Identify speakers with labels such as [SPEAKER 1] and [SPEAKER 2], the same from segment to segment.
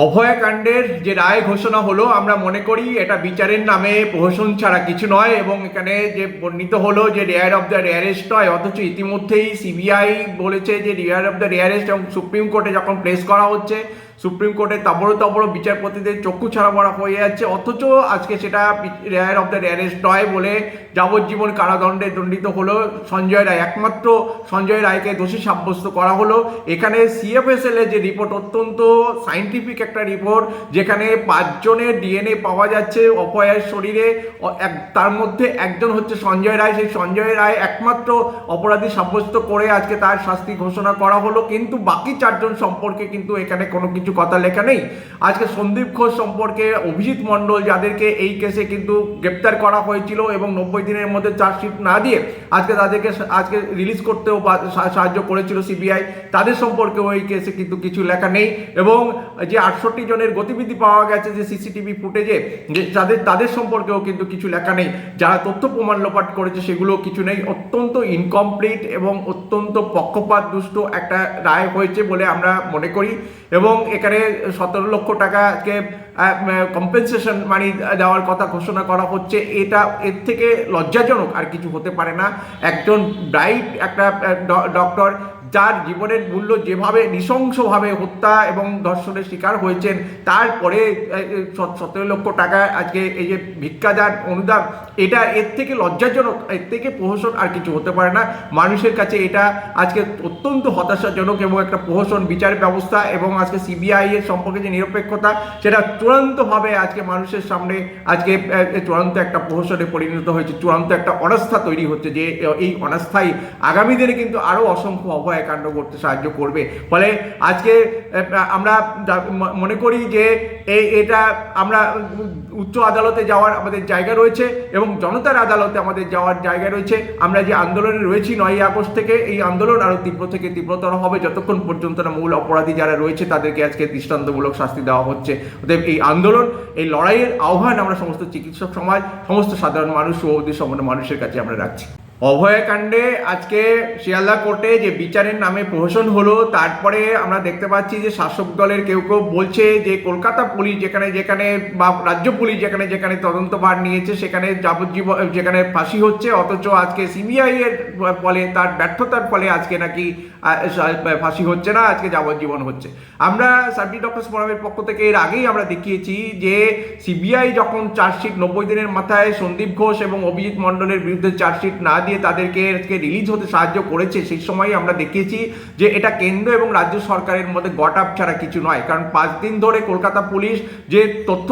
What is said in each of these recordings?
[SPEAKER 1] অভয়াকাণ্ডের যে রায় ঘোষণা হলো, আমরা মনে করি এটা বিচারের নামে প্রহসন ছাড়া কিছু নয় এবং এখানে যে বর্ণিত হলো যে রেয়ার অফ দ্য রেয়ারেস্ট নয় অথচ ইতিমধ্যেই সিবিআই বলেছে যে রেয়ার অফ দ্য রেয়ারেস্ট এবং সুপ্রিম কোর্টে যখন প্লেস করা হচ্ছে, সুপ্রিম কোর্টে তাবড়ো তাবড়ো বিচারপতিদের চক্ষু ছাড়া পড়া হয়ে যাচ্ছে, অথচ আজকে সেটা রেয়ার অফ দ্য রেয়ারেস্ট নয় বলে যাবজ্জীবন কারাদণ্ডে দণ্ডিত হলো সঞ্জয় রায়। একমাত্র সঞ্জয় রায়কে দোষী সাব্যস্ত করা হলো। এখানে সিএফএসএল এর যে রিপোর্ট অত্যন্ত সাইন্টিফিক একটা রিপোর্ট যেখানে পাঁচজনের ডিএনএ পাওয়া যাচ্ছে অপয়ের শরীরে তার মধ্যে একজন হচ্ছে সঞ্জয় রায়। সেই সঞ্জয় রায় একমাত্র অপরাধী সাব্যস্ত করে আজকে তার শাস্তি ঘোষণা করা হলো। কিন্তু বাকি চারজন সম্পর্কে কিন্তু এখানে কোনো কিছু কথা লেখা নেই। আজকে সন্দীপ ঘোষ সম্পর্কে অভিজিৎ মণ্ডল যাদেরকে এই কেসে কিন্তু গ্রেপ্তার করা হয়েছিল এবং নব্বই দিনের মধ্যে চার্জশিট না দিয়ে আজকে তাদেরকে আজকে রিলিজ করতেও সাহায্য করেছিল সিবিআই তাদের সম্পর্কেও এই কেসে কিন্তু কিছু লেখা নেই এবং যে আটষট্টি জনের গতিবিধি পাওয়া গেছে যে সিসিটিভি ফুটেজে, যে যাদের, তাদের সম্পর্কেও কিন্তু কিছু লেখা নেই। যারা তথ্য প্রমাণ লোপাট করেছে সেগুলো কিছু নেই। অত্যন্ত ইনকমপ্লিট এবং অত্যন্ত পক্ষপাত দুষ্ট একটা রায় হয়েছে বলে আমরা মনে করি। এবং এখানে সতেরো লক্ষ টাকাকে কম্পেনসেশন মানি দেওয়ার কথা ঘোষণা করা হচ্ছে। এটা এর থেকে লজ্জাজনক আর কিছু হতে পারে না। একজন ব্রাইট একটা ডক্টর যার জীবনের মূল্য যেভাবে নৃশংসভাবে হত্যা এবং ধর্ষণের শিকার হয়েছেন, তারপরে সতেরো লক্ষ টাকা আজকে এই যে ভিক্ষাদান অনুদান, এটা এর থেকে লজ্জাজনক, এর থেকে প্রহসন আর কিছু হতে পারে না। মানুষের কাছে এটা আজকে অত্যন্ত হতাশাজনক এবং একটা প্রহসন বিচার ব্যবস্থা এবং আজকে সিবিআই এর সম্পর্কে যে নিরপেক্ষতা, সেটা চূড়ান্তভাবে আজকে মানুষের সামনে আজকে চূড়ান্ত একটা প্রহসনে পরিণত হয়েছে, চূড়ান্ত একটা অনাস্থা তৈরি হচ্ছে যে এই অনাস্থায় আগামী দিনে কিন্তু আরও অসংখ্য অভয়াকাণ্ড করতে সাহায্য করবে। ফলে আজকে আমরা মনে করি যে এই, এটা আমরা উচ্চ আদালতে যাওয়ার আমাদের জায়গা রয়েছে এবং জনতার আদালতে আমাদের যাওয়ার জায়গা রয়েছে। আমরা যে আন্দোলনে রয়েছি নয় আগস্ট থেকে, এই আন্দোলন আরও তীব্র থেকে তীব্রতর হবে। যতক্ষণ পর্যন্ত না মূল অপরাধী যারা রয়েছে তাদেরকে আজকে দৃষ্টান্তমূলক শাস্তি দেওয়া হচ্ছে। অতএব এই আন্দোলন, এই লড়াইয়ের আহ্বান আমরা সমস্ত চিকিৎসক সমাজ, সমস্ত সাধারণ মানুষ ও সম্পন্ন মানুষের কাছে আমরা রাখছি। অভয়াকাণ্ডে আজকে শিয়ালদা কোর্টে যে বিচারের নামে প্রহসন হলো, তারপরে আমরা দেখতে পাচ্ছি যে শাসক দলের কেউ কেউ বলছে যে কলকাতা পুলিশ যেখানে যেখানে বা রাজ্য পুলিশ যেখানে যেখানে তদন্তভার নিয়েছে, সেখানে যাবজ্জীবন যেখানে ফাঁসি হচ্ছে, অথচ আজকে সিবিআই এর ফলে, তার ব্যর্থতার ফলে আজকে নাকি ফাঁসি হচ্ছে না, আজকে যাবজ্জীবন হচ্ছে। আমরা সার্ভিস ডক্টর ফোরামের পক্ষ থেকে এর আগেই আমরা দেখিয়েছি যে সিবিআই যখন চার্জশিট নব্বই দিনের মাথায় সন্দীপ ঘোষ এবং অভিজিৎ মণ্ডলের বিরুদ্ধে চার্জশিট না দিয়ে তাদেরকে আজকে রিলিজ হতে সাহায্য করেছে, সেই সময় আমরা দেখিয়েছি যে এটা কেন্দ্র এবং রাজ্য সরকারের মধ্যে গট আপ ছাড়া কিছু নয়। কারণ পাঁচ দিন ধরে কলকাতা পুলিশ যে তথ্য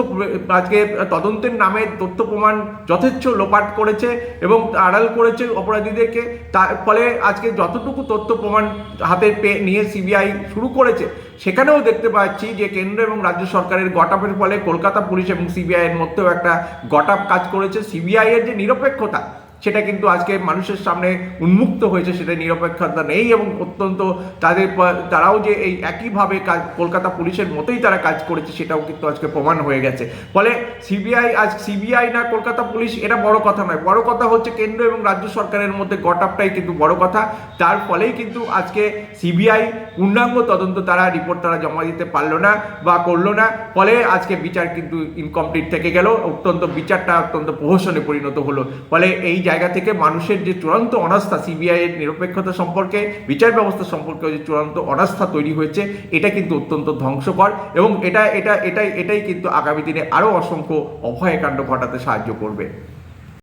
[SPEAKER 1] আজকে তদন্তের নামে তথ্য প্রমাণ যথেচ্ছ লোপাট করেছে এবং আড়াল করেছে অপরাধীদেরকে। তার ফলে আজকে যতটুকু তথ্য প্রমাণ হাতে পেয়ে নিয়ে সিবিআই শুরু করেছে, সেখানেও দেখতে পাচ্ছি যে কেন্দ্র এবং রাজ্য সরকারের গটাপের ফলে কলকাতা পুলিশ এবং সিবিআই এর মধ্যেও একটা গটাপ কাজ করেছে। সিবিআইয়ের যে নিরপেক্ষতা সেটা কিন্তু আজকে মানুষের সামনে উন্মুক্ত হয়েছে সেটা নিরপেক্ষতা নেই এবং অত্যন্ত তাদের তারাও যে এই একইভাবে কাজ, কলকাতা পুলিশের মতোই তারা কাজ করেছে, সেটাও কিন্তু আজকে প্রমাণ হয়ে গেছে। ফলে সিবিআই, আজ সিবিআই না কলকাতা পুলিশ, এটা বড় কথা নয়। বড় কথা হচ্ছে কেন্দ্র এবং রাজ্য সরকারের মধ্যে গটাপটাই কিন্তু বড় কথা। তার ফলেই কিন্তু আজকে সিবিআই পূর্ণাঙ্গ তদন্ত তারা, রিপোর্ট তারা জমা দিতে পারল না বা করল না। ফলে আজকে বিচার কিন্তু ইনকমপ্লিট থেকে গেল। অত্যন্ত বিচারটা অত্যন্ত প্রহসনে পরিণত হলো। ফলে এই জায়গা থেকে মানুষের যে চূড়ান্ত অনাস্থা সিবিআই এর নিরপেক্ষতা সম্পর্কে, বিচার ব্যবস্থা সম্পর্কে যে চূড়ান্ত অনাস্থা তৈরি হয়েছে, এটা কিন্তু অত্যন্ত ধ্বংসকর এবং এটা এটা, এটাই এটাই কিন্তু আগামী দিনে আরও অসংখ্য অভয়কাণ্ড ঘটাতে সাহায্য করবে।